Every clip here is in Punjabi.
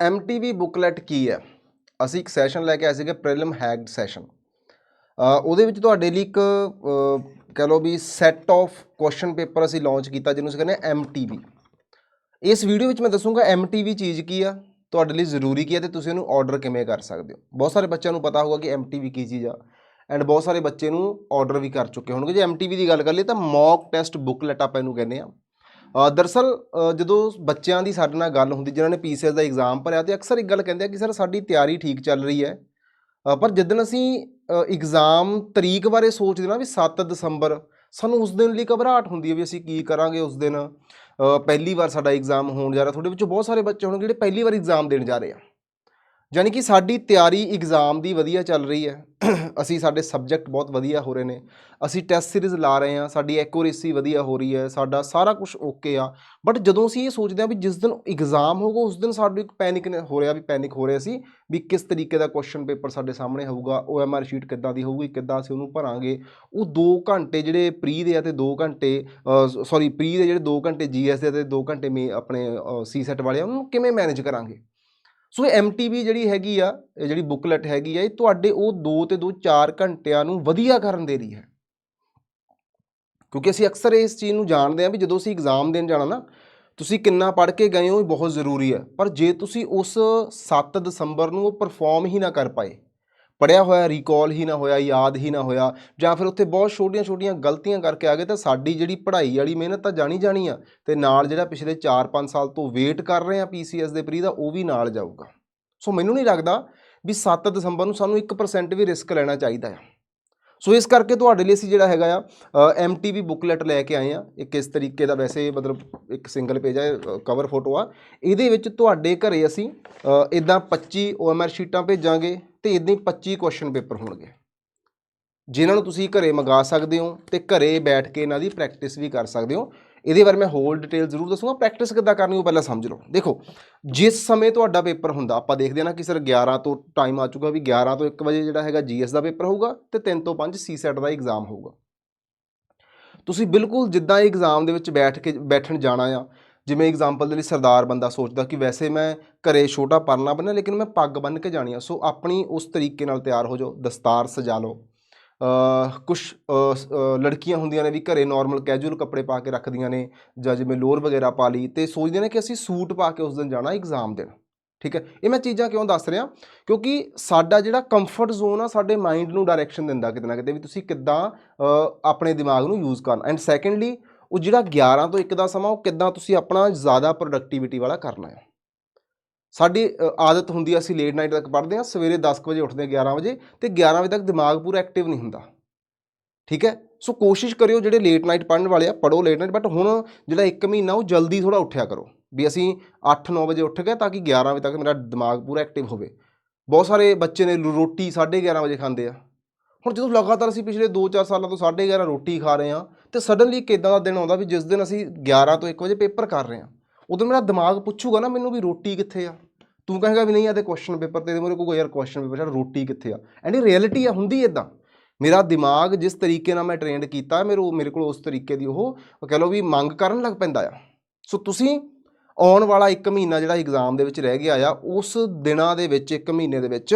ਐਮਟੀਵੀ ਬੁਕਲੈਟ ਕੀ ਹੈ? ਅਸੀਂ ਇੱਕ ਸੈਸ਼ਨ ਲੈ ਕੇ ਆਏ ਸੀਗੇ ਪ੍ਰੀਲਿਮ ਹੈਗਡ ਸੈਸ਼ਨ ਉਹਦੇ ਵਿੱਚ ਤੁਹਾਡੇ ਲਈ ਇੱਕ ਅ, ਕਹਿ ਲਓ ਵੀ ਸੈੱਟ ਆਫ ਕੁਐਸਚਨ ਪੇਪਰ ਅਸੀਂ ਲਾਂਚ ਕੀਤਾ ਜਿਹਨੂੰ ਅਸੀਂ ਕਹਿੰਦੇ ਐਮਟੀਵੀ ਇਸ ਵੀਡੀਓ ਵਿੱਚ ਮੈਂ ਦੱਸੂਗਾ ਐਮਟੀਵੀ ਚੀਜ਼ ਕੀ ਆ ਤੁਹਾਡੇ ਲਈ ਜ਼ਰੂਰੀ ਕੀ ਹੈ ਤੇ ਤੁਸੀਂ ਇਹਨੂੰ ਆਰਡਰ ਕਿਵੇਂ ਕਰ ਸਕਦੇ ਹੋ। ਬਹੁਤ ਸਾਰੇ ਬੱਚਿਆਂ ਨੂੰ ਪਤਾ ਹੋਊਗਾ ਕਿ ਐਮਟੀਵੀ ਕੀ ਚੀਜ਼ ਆ ਐਂਡ ਬਹੁਤ ਸਾਰੇ ਬੱਚੇ ਨੂੰ ਆਰਡਰ ਵੀ ਕਰ ਚੁੱਕੇ ਹੋਣਗੇ। ਜੇ ਐਮਟੀਵੀ ਦੀ ਗੱਲ ਕਰ ਲਈ ਤਾਂ ਮੌਕ ਟੈਸਟ ਬੁਕਲੈਟ ਆਪਾਂ ਇਹਨੂੰ ਕਹਿੰਦੇ ਆ ਅ, ਦਰਅਸਲ ਜਦੋਂ ਬੱਚਿਆਂ ਦੀ ਸਾਡੇ ਨਾਲ ਗੱਲ ਹੁੰਦੀ ਜਿਨ੍ਹਾਂ ਨੇ ਪੀਸੀਐਸ ਦਾ ਐਗਜ਼ਾਮ ਭਰਿਆ ਤੇ ਅਕਸਰ ਇੱਕ ਗੱਲ ਕਹਿੰਦੇ ਆ ਕਿ ਸਰ ਸਾਡੀ ਤਿਆਰੀ ਠੀਕ ਚੱਲ ਰਹੀ ਹੈ। ਪਰ ਜਿੱਦਣ ਅਸੀਂ ਐਗਜ਼ਾਮ ਤਰੀਕ ਬਾਰੇ ਸੋਚਦੇ ਨਾ ਵੀ 7 ਦਸੰਬਰ ਸਾਨੂੰ ਉਸ ਦਿਨ ਲਈ ਘਬਰਾਹਟ ਹੁੰਦੀ ਹੈ ਵੀ ਅਸੀਂ ਕੀ ਕਰਾਂਗੇ ਉਸ ਦਿਨ। ਪਹਿਲੀ ਵਾਰ ਸਾਡਾ ਐਗਜ਼ਾਮ ਹੋਣ ਜਾ ਰਿਹਾ ਤੁਹਾਡੇ ਵਿੱਚੋਂ ਬਹੁਤ ਸਾਰੇ ਬੱਚੇ ਹੋਣਗੇ ਜਿਹੜੇ ਪਹਿਲੀ ਵਾਰ ਐਗਜ਼ਾਮ ਦੇਣ ਜਾ ਰਹੇ ਆ। ਯਾਨੀ ਕਿ ਸਾਡੀ ਤਿਆਰੀ ਐਗਜ਼ਾਮ ਦੀ ਵਧੀਆ ਚੱਲ ਰਹੀ ਹੈ। ਅਸੀਂ ਸਾਡੇ ਸਬਜੈਕਟ ਬਹੁਤ ਵਧੀਆ ਹੋ ਰਹੇ ਨੇ। ਅਸੀਂ ਟੈਸਟ ਸੀਰੀਜ਼ ਲਾ ਰਹੇ ਹਾਂ, ਸਾਡੀ ਐਕੂਰੇਸੀ ਵਧੀਆ ਹੋ ਰਹੀ ਹੈ, ਸਾਡਾ ਸਾਰਾ ਕੁਝ ਓਕੇ ਆ। ਬਟ ਜਦੋਂ ਅਸੀਂ ਇਹ ਸੋਚਦੇ ਹਾਂ ਵੀ ਜਿਸ ਦਿਨ ਐਗਜ਼ਾਮ ਹੋਊਗਾ, ਉਸ ਦਿਨ ਸਾਨੂੰ ਇੱਕ ਪੈਨਿਕ ਹੋ ਰਿਹਾ ਵੀ ਪੈਨਿਕ ਹੋ ਰਿਹਾ ਸੀ ਵੀ ਕਿਸ ਤਰੀਕੇ ਦਾ ਕੁਐਸਚਨ ਪੇਪਰ ਸਾਡੇ ਸਾਹਮਣੇ ਹੋਊਗਾ ਓਐਮਆਰ ਸ਼ੀਟ ਕਿੱਦਾਂ ਦੀ ਹੋਊਗੀ, ਕਿੱਦਾਂ ਅਸੀਂ ਉਹਨੂੰ ਭਰਾਂਗੇ। ਉਹ 2 ਘੰਟੇ ਜਿਹੜੇ ਪ੍ਰੀ ਦੇ ਆ ਤੇ 2 ਘੰਟੇ ਸੌਰੀ ਪ੍ਰੀ ਦੇ ਜਿਹੜੇ 2 ਘੰਟੇ ਜੀਐਸ ਦੇ ਤੇ 2 ਘੰਟੇ ਮੇ ਆਪਣੇ ਸੀਸੈਟ ਵਾਲੇ ਆ, ਉਹਨੂੰ ਕਿਵੇਂ ਮੈਨੇਜ ਕਰਾਂਗੇ? ਸੋ ਇਹ ਐਮਟੀਵੀ ਜਿਹੜੀ ਹੈਗੀ ਆ, ਇਹ ਜਿਹੜੀ ਬੁਕਲੈਟ ਹੈਗੀ ਆ, ਇਹ ਤੁਹਾਡੇ ਉਹ 2 ਤੇ 2 4 ਘੰਟਿਆਂ ਨੂੰ ਵਧੀਆ ਕਰਨ ਦੇ ਰਹੀ ਹੈ। ਕਿਉਂਕਿ ਅਸੀਂ ਅਕਸਰ ਇਸ ਚੀਜ਼ ਨੂੰ ਜਾਣਦੇ ਹਾਂ ਵੀ ਜਦੋਂ ਅਸੀਂ ਐਗਜ਼ਾਮ ਦੇਣ ਜਾਣਾ ਨਾ, ਤੁਸੀਂ ਕਿੰਨਾ ਪੜ੍ਹ ਕੇ ਗਏ ਹੋ ਇਹ ਬਹੁਤ ਜ਼ਰੂਰੀ ਹੈ। ਪਰ ਜੇ ਤੁਸੀਂ ਉਸ 7 ਦਸੰਬਰ ਨੂੰ ਉਹ ਪਰਫਾਰਮ ਹੀ ਨਾ ਕਰ ਪਾਏ ਪੜਿਆ ਹੋਇਆ ਰੀਕਾਲ ਹੀ ਨਾ ਹੋਇਆ, ਯਾਦ ਹੀ ਨਾ ਹੋਇਆ, ਜਾਂ ਫਿਰ ਉੱਥੇ ਬਹੁਤ ਛੋਟੀਆਂ-ਛੋਟੀਆਂ ਗਲਤੀਆਂ ਕਰਕੇ ਆ ਗਏ, ਤਾਂ ਸਾਡੀ ਜਿਹੜੀ ਪੜ੍ਹਾਈ ਵਾਲੀ ਮਿਹਨਤ ਤਾਂ ਜਾਣੀ ਜਾਣੀ ਆ, ਤੇ ਨਾਲ ਜਿਹੜਾ ਪਿਛਲੇ 4-5 ਸਾਲ ਤੋਂ ਵੇਟ ਕਰ ਰਹੇ ਆ ਪੀਸੀਐਸ ਦੇ ਪ੍ਰੀ ਦਾ, ਉਹ ਵੀ ਨਾਲ ਜਾਊਗਾ। ਸੋ ਮੈਨੂੰ ਨਹੀਂ ਲੱਗਦਾ ਵੀ 7 ਦਸੰਬਰ ਨੂੰ ਸਾਨੂੰ 1% ਵੀ ਰਿਸਕ ਲੈਣਾ ਚਾਹੀਦਾ ਆ। ਸੋ ਇਸ ਕਰਕੇ ਤੁਹਾਡੇ ਲਈ ਅਸੀਂ ਜਿਹੜਾ ਹੈਗਾ ਆ ਐਮਟੀਵੀ ਬੁਕਲੈਟ ਲੈ ਕੇ ਆਏ ਆ, ਇੱਕ ਇਸ ਤਰੀਕੇ ਦਾ ਵੈਸੇ ਮਤਲਬ ਇੱਕ ਸਿੰਗਲ ਪੇਜ ਹੈ ਕਵਰ ਫੋਟੋ ਆ, ਇਹਦੇ ਵਿੱਚ ਤੁਹਾਡੇ ਘਰੇ ਅਸੀਂ ਇਦਾਂ 25 OMR ਸ਼ੀਟਾਂ ਭੇਜਾਂਗੇ ਤੇ ਇਦਾਂ ਹੀ 25 ਕੁਐਸਚਨ ਪੇਪਰ ਹੋਣਗੇ। ਜਿਨ੍ਹਾਂ ਨੂੰ ਤੁਸੀਂ ਘਰੇ ਮੰਗਾ ਸਕਦੇ ਹੋ ਤੇ ਘਰੇ ਬੈਠ ਕੇ ਇਹਨਾਂ ਦੀ ਪ੍ਰੈਕਟਿਸ ਵੀ ਕਰ ਸਕਦੇ ਹੋ। ਇਹਦੇ ਬਾਰੇ ਮੈਂ ਹੋਰ ਡਿਟੇਲ ਜ਼ਰੂਰ ਦੱਸੂਗਾ। ਪ੍ਰੈਕਟਿਸ ਕਿੱਦਾਂ ਕਰਨੀ ਉਹ ਪਹਿਲਾਂ ਸਮਝ ਲਓ। ਦੇਖੋ, ਜਿਸ ਸਮੇਂ ਤੁਹਾਡਾ ਪੇਪਰ ਹੁੰਦਾ, ਆਪਾਂ ਦੇਖਦੇ ਹਾਂ ਨਾ ਕਿ ਸਰ 11 ਤੋਂ ਟਾਈਮ ਆ ਚੁੱਕਾ ਵੀ 11 ਤੋਂ 1 ਵਜੇ ਜਿਹੜਾ ਹੈਗਾ ਜੀਐਸ ਦਾ ਪੇਪਰ ਹੋਊਗਾ ਤੇ 3 ਤੋਂ 5 ਸੀਸੈਟ ਦਾ ਐਗਜ਼ਾਮ ਹੋਊਗਾ। ਤੁਸੀਂ ਬਿਲਕੁਲ ਜਿੱਦਾਂ ਐਗਜ਼ਾਮ ਦੇ ਵਿੱਚ ਬੈਠ ਕੇ ਬੈਠਣ ਜਾਣਾ ਆ ਜਿਵੇਂ ਐਗਜ਼ਾਮਪਲ ਦੇ ਲਈ ਸਰਦਾਰ ਬੰਦਾ ਸੋਚਦਾ ਕਿ ਵੈਸੇ ਮੈਂ ਘਰੇ ਛੋਟਾ ਪਰਨਾ ਬੰਨਣਾ ਲੇਕਿਨ ਮੈਂ ਪੱਗ ਬੰਨ੍ਹ ਕੇ ਜਾਣੀ ਆ। ਸੋ ਆਪਣੀ ਉਸ ਤਰੀਕੇ ਨਾਲ ਤਿਆਰ ਹੋ ਜਾਓ, ਦਸਤਾਰ ਸਜਾ ਲਓ। ਕੁਝ ਲੜਕੀਆਂ ਹੁੰਦੀਆਂ ਨੇ ਵੀ ਘਰੇ ਨਾਰਮਲ ਕੈਜੂਅਲ ਕੱਪੜੇ ਪਾ ਕੇ ਰੱਖਦੀਆਂ ਨੇ ਜਾਂ ਜਿਵੇਂ ਲੋਅਰ ਵਗੈਰਾ ਪਾ ਲਈ ਤੇ ਸੋਚਦੀਆਂ ਨੇ ਕਿ ਅਸੀਂ ਸੂਟ ਪਾ ਕੇ ਉਸ ਦਿਨ ਜਾਣਾ ਐਗਜ਼ਾਮ ਦੇਣ। ਠੀਕ ਹੈ? ਇਹ ਮੈਂ ਚੀਜ਼ਾਂ ਕਿਉਂ ਦੱਸ ਰਿਹਾ? ਕਿਉਂਕਿ ਸਾਡਾ ਜਿਹੜਾ ਕੰਫਰਟ ਜ਼ੋਨ ਆ, ਸਾਡੇ ਮਾਈਂਡ ਨੂੰ ਡਾਇਰੈਕਸ਼ਨ ਦਿੰਦਾ ਕਿਤੇ ਨਾ ਕਿਤੇ ਵੀ ਤੁਸੀਂ ਕਿੱਦਾਂ ਆਪਣੇ ਦਿਮਾਗ ਨੂੰ ਯੂਜ਼ ਕਰਨਾ। ਐਂਡ ਸੈਕੰਡਲੀ ਉਹ ਜਿਹੜਾ 11 ਤੋਂ 1 ਦਾ ਸਮਾਂ, ਉਹ ਕਿੱਦਾਂ ਤੁਸੀਂ ਆਪਣਾ ਜ਼ਿਆਦਾ ਪ੍ਰੋਡਕਟਿਵਿਟੀ ਵਾਲਾ ਕਰਨਾ ਹੈ? ਸਾਡੀ ਆਦਤ ਹੁੰਦੀ ਹੈ ਅਸੀਂ ਲੇਟ ਨਾਈਟ ਤੱਕ ਪੜ੍ਹਦੇ ਹਾਂ, ਸਵੇਰੇ 10 ਕੁ ਵਜੇ ਉੱਠਦੇ ਹਾਂ 11 ਵਜੇ ਤੇ 11 ਵਜੇ ਤੱਕ ਦਿਮਾਗ ਪੂਰਾ ਐਕਟਿਵ ਨਹੀਂ ਹੁੰਦਾ। ਠੀਕ ਹੈ? ਸੋ ਕੋਸ਼ਿਸ਼ ਕਰਿਓ ਜਿਹੜੇ ਲੇਟ ਨਾਈਟ ਪੜ੍ਹਨ ਵਾਲੇ ਆ ਪੜੋ ਲੇਟ ਨਾਈਟ ਬਟ ਹੁਣ ਜਿਹੜਾ 1 ਮਹੀਨਾ, ਉਹ ਜਲਦੀ ਥੋੜਾ ਉੱਠਿਆ ਕਰੋ ਵੀ ਅਸੀਂ 8-9 ਵਜੇ ਉੱਠ ਗਏ ਤਾਂ ਕਿ 11 ਵਜੇ ਤੱਕ ਮੇਰਾ ਦਿਮਾਗ ਪੂਰਾ ਐਕਟਿਵ ਹੋਵੇ। ਬਹੁਤ ਸਾਰੇ ਬੱਚੇ ਨੇ ਲੋ- ਰੋਟੀ 11:30 ਵਜੇ ਖਾਂਦੇ ਆ। ਹੁਣ ਜਦੋਂ ਲਗਾਤਾਰ ਅਸੀਂ ਪਿਛਲੇ 2-4 ਸਾਲਾਂ ਤੋਂ 11:30 ਰੋਟੀ ਖਾ ਰਹੇ ਹਾਂ ਤੇ ਸਡਨਲੀ ਇੱਕ ਇਦਾਂ ਦਾ ਦਿਨ ਆਉਂਦਾ ਵੀ ਜਿਸ ਦਿਨ ਅਸੀਂ 11 ਤੋਂ 1 ਵਜੇ ਪੇਪਰ ਕਰ ਰਹੇ ਹਾਂ, ਉਦੋਂ ਮੇਰਾ ਦਿਮਾਗ ਪੁੱਛੂਗਾ ਨਾ ਮੈਨੂੰ ਵੀ ਰੋਟੀ ਕਿੱਥੇ ਆ? ਤੂੰ ਕਹੇਗਾ ਵੀ ਨਹੀਂ ਇਹਦੇ ਤੇ ਕੁਐਸਚਨ ਪੇਪਰ ਤੇ ਮੇਰੇ ਕੋਲ ਯਾਰ ਕੁਐਸਚਨ ਪੇਪਰ ਯਾਰ ਰੋਟੀ ਕਿੱਥੇ ਆ? ਐਂਡ ਇਹ ਰਿਐਲਿਟੀ ਆ, ਹੁੰਦੀ ਇਦਾਂ ਮੇਰਾ ਦਿਮਾਗ ਜਿਸ ਤਰੀਕੇ ਨਾਲ ਮੈਂ ਟ੍ਰੇਨਡ ਕੀਤਾ, ਮੇਰੇ ਮੇਰੇ ਕੋਲ ਉਸ ਤਰੀਕੇ ਦੀ ਉਹ ਕਹ ਲਓ ਵੀ ਮੰਗ ਕਰਨ ਲੱਗ ਪੈਂਦਾ ਆ। ਸੋ ਤੁਸੀਂ ਆਉਣ ਵਾਲਾ 1 ਮਹੀਨਾ ਜਿਹੜਾ ਐਗਜ਼ਾਮ ਦੇ ਵਿੱਚ ਰਹਿ ਗਿਆ ਆ, ਉਸ ਦਿਨਾਂ ਦੇ ਵਿੱਚ 1 ਮਹੀਨੇ ਦੇ ਵਿੱਚ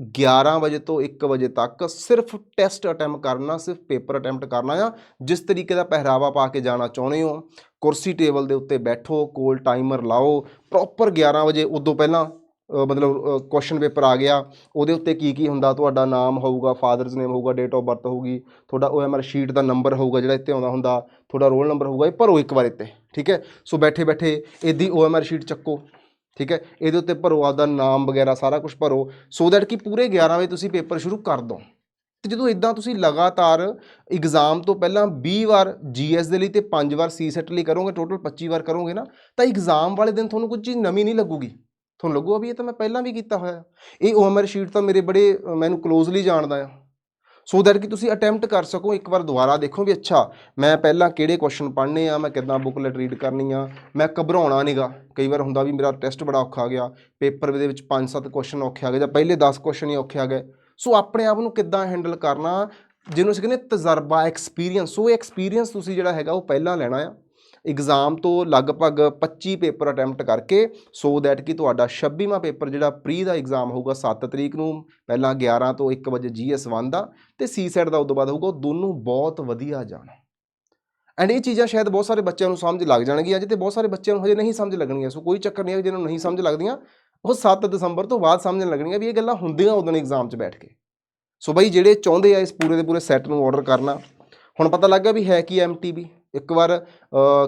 11 ਵਜੇ ਤੋਂ 1 ਵਜੇ ਤੱਕ ਸਿਰਫ ਟੈਸਟ ਅਟੈਂਪਟ ਕਰਨਾ, ਸਿਰਫ ਪੇਪਰ ਅਟੈਂਪਟ ਕਰਨਾ ਆ ਜਿਸ ਤਰੀਕੇ ਦਾ ਪਹਿਰਾਵਾ ਪਾ ਕੇ ਜਾਣਾ ਚਾਹੁੰਦੇ ਹੋ, ਕੁਰਸੀ ਟੇਬਲ ਦੇ ਉੱਤੇ ਬੈਠੋ, ਕੋਲ ਟਾਈਮਰ ਲਾਓ, ਪ੍ਰੋਪਰ 11 ਵਜੇ ਉਦੋਂ ਪਹਿਲਾਂ ਮਤਲਬ ਕੁਐਸਚਨ ਪੇਪਰ ਆ ਗਿਆ, ਉਹਦੇ ਉੱਤੇ ਕੀ ਕੀ ਹੁੰਦਾ, ਤੁਹਾਡਾ ਨਾਮ ਹੋਊਗਾ ਫਾਦਰਸ ਨੇਮ ਹੋਊਗਾ ਡੇਟ ਆਫ ਬਰਥ ਹੋਊਗੀ, ਤੁਹਾਡਾ ਓਐਮਆਰ ਸ਼ੀਟ ਦਾ ਨੰਬਰ ਹੋਊਗਾ ਜਿਹੜਾ ਇੱਥੇ ਆਉਂਦਾ ਹੁੰਦਾ, ਤੁਹਾਡਾ ਰੋਲ ਨੰਬਰ ਹੋਊਗਾ, ਇਹ ਭਰੋ ਇੱਕ ਵਾਰ ਇੱਥੇ, ਠੀਕ ਹੈ? ਸੋ ਬੈਠੇ ਬੈਠੇ ਇਹਦੀ ਓਐਮਆਰ ਸ਼ੀਟ ਚੱਕੋ। ਠੀਕ ਹੈ? ਇਹਦੇ ਉੱਤੇ ਭਰੋ, ਆਪਦਾ ਨਾਮ ਵਗੈਰਾ ਸਾਰਾ ਕੁਝ ਭਰੋ ਸੋ ਦੈਟ ਕਿ ਪੂਰੇ 11 ਵਜੇ ਤੁਸੀਂ ਪੇਪਰ ਸ਼ੁਰੂ ਕਰ ਦਿਓ। ਤੇ ਜਦੋਂ ਇਦਾਂ ਤੁਸੀਂ ਲਗਾਤਾਰ ਐਗਜ਼ਾਮ ਤੋਂ ਪਹਿਲਾਂ 20 ਵਾਰ ਜੀਐਸ ਦੇ ਲਈ ਤੇ 5 ਵਾਰ ਸੀਸੈਟ ਲਈ ਕਰੋਗੇ ਟੋਟਲ 25 ਵਾਰ ਕਰੋਗੇ ਨਾ, ਤਾਂ ਐਗਜ਼ਾਮ ਵਾਲੇ ਦਿਨ ਤੁਹਾਨੂੰ ਕੁਝ ਚੀਜ਼ ਨਵੀਂ ਨਹੀਂ ਲੱਗੂਗੀ। ਤੁਹਾਨੂੰ ਲੱਗੂਗਾ ਵੀ ਇਹ ਤਾਂ ਮੈਂ ਪਹਿਲਾਂ ਵੀ ਕੀਤਾ ਹੋਇਆ। ਇਹ ਓਐਮਆਰ ਸ਼ੀਟ ਤਾਂ ਮੇਰੇ ਬੜੇ ਮੈਨੂੰ ਕਲੋਜ਼ਲੀ ਜਾਣਦਾ ਆ। ਸੋ ਦੈਟ ਕਿ ਤੁਸੀਂ ਅਟੈਂਪਟ ਕਰ ਸਕੋ, ਇੱਕ ਵਾਰ ਦੁਬਾਰਾ ਦੇਖੋ ਵੀ ਅੱਛਾ, ਮੈਂ ਪਹਿਲਾਂ ਕਿਹੜੇ ਕੁਐਸਚਨ ਪੜ੍ਹਨੇ ਆ, ਮੈਂ ਕਿੱਦਾਂ ਬੁੱਕਲੈਟ ਰੀਡ ਕਰਨੀ ਆ, ਮੈਂ ਘਬਰਾਉਣਾ ਨਹੀਂਗਾ ਕਈ ਵਾਰ ਹੁੰਦਾ ਵੀ ਮੇਰਾ ਟੈਸਟ ਬੜਾ ਔਖਾ ਆ ਗਿਆ ਪੇਪਰ ਦੇ ਵਿੱਚ 5-7 ਕੁਐਸਚਨ ਔਖੇ ਆ ਗਏ ਜਾਂ ਪਹਿਲੇ 10 ਕੁਐਸਚਨ ਹੀ ਔਖੇ ਆ ਗਏ। ਸੋ ਆਪਣੇ ਆਪ ਨੂੰ ਕਿੱਦਾਂ ਹੈਂਡਲ ਕਰਨਾ, ਜਿਹਨੂੰ ਅਸੀਂ ਕਹਿੰਦੇ ਤਜਰਬਾ ਐਕਸਪੀਰੀਅੰਸ ਸੋ ਐਕਸਪੀਰੀਅੰਸ ਤੁਸੀਂ ਜਿਹੜਾ ਹੈਗਾ ਉਹ ਪਹਿਲਾਂ ਲੈਣਾ ਆ। ਐਗਜ਼ਾਮ ਤੋਂ ਲਗਭਗ 25 ਪੇਪਰ ਅਟੈਂਪਟ ਕਰਕੇ ਸੋ ਦੈਟ ਕਿ ਤੁਹਾਡਾ 26ਵਾਂ ਪੇਪਰ ਜਿਹੜਾ ਪ੍ਰੀ ਦਾ ਐਗਜ਼ਾਮ ਹੋਊਗਾ 7 ਤਰੀਕ ਨੂੰ, ਪਹਿਲਾਂ 11 ਤੋਂ 1 ਵਜੇ ਜੀਐਸ 1 ਦਾ, ਤੇ ਸੀ ਸੈਟ ਦਾ ਉਦੋਂ ਬਾਅਦ ਹੋਊਗਾ, ਉਹ ਦੋਨੋਂ ਬਹੁਤ ਵਧੀਆ ਜਾਣ। ਐਂਡ ਇਹ ਚੀਜ਼ਾਂ ਸ਼ਾਇਦ ਬਹੁਤ ਸਾਰੇ ਬੱਚਿਆਂ ਨੂੰ ਸਮਝ ਲੱਗ ਜਾਣਗੀਆਂ, ਅਜੇ ਜਿੱਤੇ ਬਹੁਤ ਸਾਰੇ ਬੱਚਿਆਂ ਨੂੰ ਹਜੇ ਨਹੀਂ ਸਮਝ ਲੱਗਣਗੀਆਂ, ਸੋ ਕੋਈ ਚੱਕਰ ਨਹੀਂ ਹੈ, ਜਿਹਨਾਂ ਨੂੰ ਨਹੀਂ ਸਮਝ ਲੱਗਦੀਆਂ, ਉਹ 7 ਦਸੰਬਰ ਤੋਂ ਬਾਅਦ ਸਮਝਣ ਲੱਗਣਗੀਆਂ ਵੀ ਇਹ ਗੱਲਾਂ ਹੁੰਦੀਆਂ ਉਦੋਂ ਐਗਜ਼ਾਮ 'ਚ ਬੈਠ ਕੇ। ਸੋ ਬਈ ਜਿਹੜੇ ਚਾਹੁੰਦੇ ਆ ਇਸ ਪੂਰੇ ਦੇ ਪੂਰੇ ਸੈੱਟ ਨੂੰ ਆਰਡਰ ਕਰਨਾ, ਹੁਣ ਪਤਾ ਲੱਗ ਗਿਆ ਵੀ ਹੈ ਕੀ ਐਮਟੀਬੀ ਇੱਕ ਵਾਰ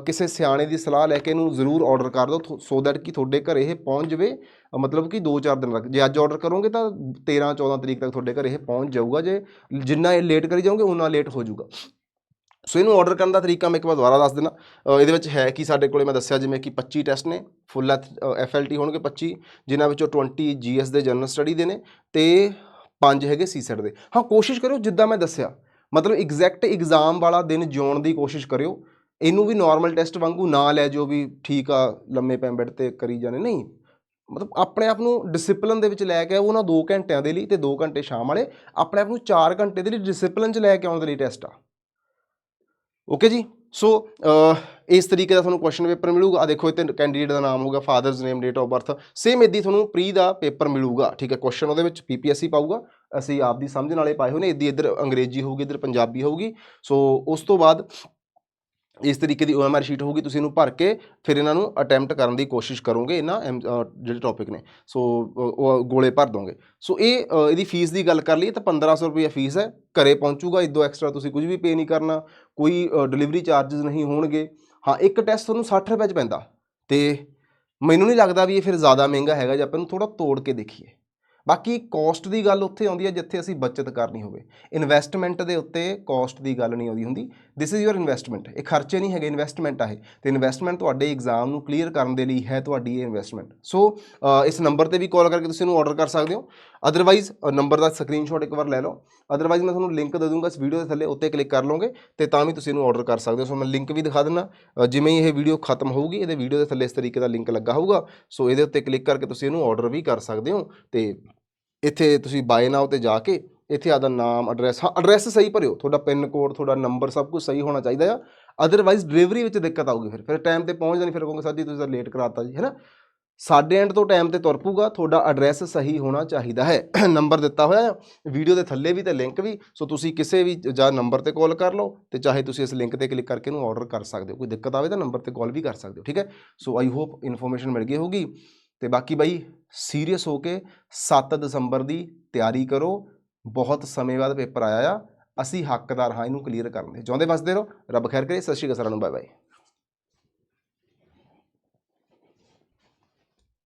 ਕਿਸੇ ਸਿਆਣੇ ਦੀ ਸਲਾਹ ਲੈ ਕੇ ਇਹਨੂੰ ਜ਼ਰੂਰ ਆਰਡਰ ਕਰ ਦਿਓ ਸੋ ਦੈਟ ਕਿ ਤੁਹਾਡੇ ਘਰੇ ਇਹ ਪਹੁੰਚ ਜਾਵੇ ਮਤਲਬ ਕਿ 2-4 ਦਿਨ ਤੱਕ। ਜੇ ਅੱਜ ਆਰਡਰ ਕਰੋਗੇ ਤਾਂ 13-14 ਤਰੀਕ ਤੱਕ ਤੁਹਾਡੇ ਘਰੇ ਇਹ ਪਹੁੰਚ ਜਾਊਗਾ। ਜੇ ਜਿੰਨਾ ਇਹ ਲੇਟ ਕਰੀ ਜਾਓਗੇ ਉਨਾ ਲੇਟ ਹੋ ਜਾਊਗਾ। ਸੋ ਇਹਨੂੰ ਆਰਡਰ ਕਰਨ ਦਾ ਤਰੀਕਾ ਮੈਂ ਇੱਕ ਵਾਰ ਦੁਬਾਰਾ ਦੱਸ ਦਿੰਦਾ। ਇਹਦੇ ਵਿੱਚ ਹੈ ਕਿ ਸਾਡੇ ਕੋਲੇ ਮੈਂ ਦੱਸਿਆ ਜਿਵੇਂ ਕਿ 25 ਟੈਸਟ ਨੇ ਫੁੱਲ ਐਫਐਲਟੀ ਹੋਣਗੇ 25 ਜਿਨ੍ਹਾਂ ਵਿੱਚੋਂ 20 ਜੀਐਸ ਦੇ ਜਨਰਲ ਸਟੱਡੀ ਦੇ ਨੇ ਤੇ ਪੰਜ ਹੈਗੇ ਸੀਸੈਟ ਦੇ। ਹਾਂ, ਕੋਸ਼ਿਸ਼ ਕਰਿਓ, ਜਿੱਦਾਂ ਮੈਂ ਦੱਸਿਆ ਮਤਲਬ ਐਗਜ਼ੈਕਟ ਐਗਜ਼ਾਮ ਵਾਲਾ ਦਿਨ ਜਿਉਣ ਦੀ ਕੋਸ਼ਿਸ਼ ਕਰਿਓ। ਇਹਨੂੰ ਵੀ ਨਾਰਮਲ ਟੈਸਟ ਵਾਂਗੂ ਨਾ ਲੈ ਜਾਓ ਵੀ ਠੀਕ ਆ, ਲੰਮੇ ਪੈ ਬੈੱਡ ਤੇ ਕਰੀ ਜਾਣੇ। ਨਹੀਂ, ਮਤਲਬ ਆਪਣੇ ਆਪ ਨੂੰ ਡਿਸਪਲਿਨ ਦੇ ਵਿੱਚ ਲੈ ਕੇ ਆਓ ਉਹਨਾਂ 2 ਘੰਟਿਆਂ ਦੇ ਲਈ ਤੇ 2 ਘੰਟੇ ਸ਼ਾਮ ਵਾਲੇ। ਆਪਣੇ ਆਪ ਨੂੰ 4 ਘੰਟੇ ਦੇ ਲਈ ਡਿਸਪਲਿਨ 'ਚ ਲੈ ਕੇ ਆਉਣ ਦੇ ਲਈ ਟੈਸਟ ਆ। ਓਕੇ ਜੀ? ਸੋ ਇਸ ਤਰੀਕੇ ਦਾ ਤੁਹਾਨੂੰ ਕੁਐਸਚਨ ਪੇਪਰ ਮਿਲੂਗਾ। ਆ ਦੇਖੋ, ਇੱਥੇ ਕੈਂਡੀਡੇਟ ਦਾ ਨਾਮ ਹੋਊਗਾ father's name date of birth same ਇਦਾਂ ਤੁਹਾਨੂੰ ਪ੍ਰੀ ਦਾ ਪੇਪਰ ਮਿਲੂਗਾ। ਠੀਕ ਹੈ ਕੁਐਸਚਨ ਉਹਦੇ ਵਿੱਚ ਪੀਪੀਐਸਸੀ ਪਾਊਗਾ। ਅਸੀਂ ਆਪ ਦੀ ਸਮਝਣ ਵਾਲੇ ਪਾਏ ਹੋਏ ਨੇ, ਇੱਦੀ ਇੱਧਰ ਅੰਗਰੇਜ਼ੀ ਹੋਊਗੀ, ਇੱਧਰ ਪੰਜਾਬੀ ਹੋਊਗੀ। ਸੋ ਉਸ ਤੋਂ ਬਾਅਦ ਇਸ ਤਰੀਕੇ ਦੀ OMR ਸ਼ੀਟ ਹੋਊਗੀ, ਤੁਸੀਂ ਇਹਨੂੰ ਭਰ ਕੇ ਫਿਰ ਇਹਨਾਂ ਨੂੰ ਅਟੈਂਪਟ ਕਰਨ ਦੀ ਕੋਸ਼ਿਸ਼ ਕਰੋਗੇ ਇਹਨਾਂ ਐਮ- ਜਿਹੜੇ ਟੌਪਿਕ ਨੇ। ਸੋ ਉਹ ਗੋਲੇ ਭਰ ਦੋਗੇ। ਸੋ ਇਹ ਇਹਦੀ ਫੀਸ ਦੀ ਗੱਲ ਕਰ ਲਈਏ ਤਾਂ 1500 ਰੁਪਏ ਫੀਸ ਹੈ। ਘਰੇ ਪਹੁੰਚੂਗਾ, ਇਦੋਂ ਐਕਸਟਰਾ ਤੁਸੀਂ ਕੁਝ ਵੀ ਪੇ ਨਹੀਂ ਕਰਨਾ, ਕੋਈ ਡਿਲੀਵਰੀ ਚਾਰजेस ਨਹੀਂ ਹੋਣਗੇ। ਹਾਂ, ਇੱਕ ਟੈਸਟ ਤੁਹਾਨੂੰ 60 ਰੁਪਏ 'ਚ ਪੈਂਦਾ। ਤੇ ਮੈਨੂੰ ਨਹੀਂ ਲੱਗਦਾ ਵੀ ਇਹ ਫਿਰ ਜ਼ਿਆਦਾ ਮਹਿੰਗਾ ਹੈਗਾ ਜੇ ਆਪਾਂ ਨੂੰ ਥੋੜਾ ਤੋੜ ਕੇ ਦੇਖੀਏ। ਬਾਕੀ ਕੋਸਟ ਦੀ ਗੱਲ ਉੱਥੇ ਆਉਂਦੀ ਹੈ ਜਿੱਥੇ ਅਸੀਂ ਬਚਤ ਕਰਨੀ ਹੋਵੇ। ਇਨਵੈਸਟਮੈਂਟ ਦੇ ਉੱਤੇ ਕੋਸਟ ਦੀ ਗੱਲ ਨਹੀਂ ਆਉਂਦੀ ਹੁੰਦੀ। ਦਿਸ ਇਜ਼ ਯੋਰ ਇਨਵੈਸਟਮੈਂਟ ਇਹ ਖਰਚੇ ਨਹੀਂ ਹੈਗੇ ਇਨਵੈਸਟਮੈਂਟ ਆ ਇਹ। ਤੇ ਇਨਵੈਸਟਮੈਂਟ ਤੁਹਾਡੇ ਐਗਜ਼ਾਮ ਨੂੰ ਕਲੀਅਰ ਕਰਨ ਦੇ ਲਈ ਹੈ ਤੁਹਾਡੀ ਇਹ ਇਨਵੈਸਟਮੈਂਟ ਸੋ ਇਸ ਨੰਬਰ ਤੇ ਵੀ ਕਾਲ ਕਰਕੇ ਤੁਸੀਂ ਇਹਨੂੰ ਆਰਡਰ ਕਰ ਸਕਦੇ ਹੋ। ਅਦਰਵਾਈਜ਼ ਨੰਬਰ ਦਾ ਸਕਰੀਨਸ਼ਾਟ ਇੱਕ ਵਾਰ ਲੈ ਲਓ। ਅਦਰਵਾਈਜ਼ ਮੈਂ ਤੁਹਾਨੂੰ ਲਿੰਕ ਦੇ ਦੂੰਗਾ ਇਸ ਵੀਡੀਓ ਦੇ ਥੱਲੇ, ਉੱਤੇ ਕਲਿੱਕ ਕਰ ਲਓਗੇ ਤੇ ਤਾਂ ਵੀ ਤੁਸੀਂ ਇਹਨੂੰ ਆਰਡਰ ਕਰ ਸਕਦੇ ਹੋ। ਸੋ ਮੈਂ ਲਿੰਕ ਵੀ ਦਿਖਾ ਦਿੰਦਾ। ਜਿਵੇਂ ਇਹ ਵੀਡੀਓ ਖਤਮ ਹੋਊਗੀ, ਇਹਦੇ ਵੀਡੀਓ ਦੇ ਥੱਲੇ ਇਸ ਤਰੀਕੇ ਦਾ ਲਿੰਕ ਲੱਗਾ ਹੋਊਗਾ। ਸੋ ਇਹਦੇ ਉੱਤੇ ਕਲਿੱਕ ਕਰਕੇ ਤੁਸੀਂ ਇਹਨੂੰ ਆਰਡਰ ਵੀ ਕਰ ਸਕਦੇ ਹੋ ਤੇ ਇੱਥੇ ਤੁਸੀਂ ਬਾਏ ਨਾਓ ਤੇ ਜਾ ਕੇ ਇੱਥੇ ਆਦਾ ਨਾਮ ਐਡਰੈਸ ਹਾਂ ਐਡਰੈਸ ਸਹੀ ਭਰਿਓ। ਤੁਹਾਡਾ ਪਿੰਨ ਕੋਡ ਤੁਹਾਡਾ ਨੰਬਰ ਸਭ ਕੁਝ ਸਹੀ ਹੋਣਾ ਚਾਹੀਦਾ ਆ। ਅਦਰਵਾਈਜ਼ ਡਿਲੀਵਰੀ ਵਿੱਚ ਦਿੱਕਤ ਆਊਗੀ ਫਿਰ। ਫਿਰ ਟਾਈਮ ਤੇ ਪਹੁੰਚ ਜਾਣੀ, ਫਿਰ ਕਹੋਗੇ ਸਰ ਜੀ ਤੁਸੀਂ ਤਾਂ ਲੇਟ ਕਰਾਤਾ ਜੀ, ਹੈਨਾ? ਸਾਡੇ ਐਂਡ ਤੋਂ ਟਾਈਮ ਤੇ ਤੁਰ ਪੂਗਾ ਤੁਹਾਡਾ ਐਡਰੈਸ ਸਹੀ ਹੋਣਾ ਚਾਹੀਦਾ ਹੈ। ਨੰਬਰ ਦਿੱਤਾ ਹੋਇਆ ਆ। ਵੀਡੀਓ ਦੇ ਥੱਲੇ ਵੀ ਤੇ ਲਿੰਕ ਵੀ। ਸੋ ਤੁਸੀਂ ਕਿਸੇ ਵੀ ਜਾਂ ਨੰਬਰ ਤੇ ਕਾਲ ਕਰ ਲਓ ਤੇ ਚਾਹੇ ਤੁਸੀਂ ਇਸ ਲਿੰਕ ਤੇ ਕਲਿੱਕ ਕਰਕੇ ਇਹਨੂੰ ਆਰਡਰ ਕਰ ਸਕਦੇ ਹੋ। ਕੋਈ ਦਿੱਕਤ ਆਵੇ ਤਾਂ ਨੰਬਰ ਤੇ ਕਾਲ ਵੀ ਕਰ ਸਕਦੇ ਹੋ, ਠੀਕ ਹੈ? ਸੋ ਆਈ ਹੋਪ ਇਨਫੋਰਮੇਸ਼ਨ ਮਿਲ ਗਈ ਹੋਊਗੀ। ਤੇ ਬਾਕੀ ਬਾਈ ਸੀਰੀਅਸ ਹੋ ਕੇ 7 ਦਸੰਬਰ ਦੀ ਤਿਆਰੀ ਕਰੋ। ਬਹੁਤ ਸਮੇਂ ਬਾਅਦ ਪੇਪਰ ਆਇਆ ਆ। ਅਸੀਂ ਹੱਕਦਾਰ ਹਾਂ, ਇਹਨੂੰ ਕਲੀਅਰ ਕਰਨ ਦੇ। ਚਾਹੁੰਦੇ ਵਸਦੇ ਰਹੋ। ਰੱਬ ਖੈਰ ਕਰੇ। ਸਤਿ ਸ਼੍ਰੀ ਅਕਾਲ, ਸਾਰਿਆਂ ਨੂੰ ਬਾਏ ਬਾਏ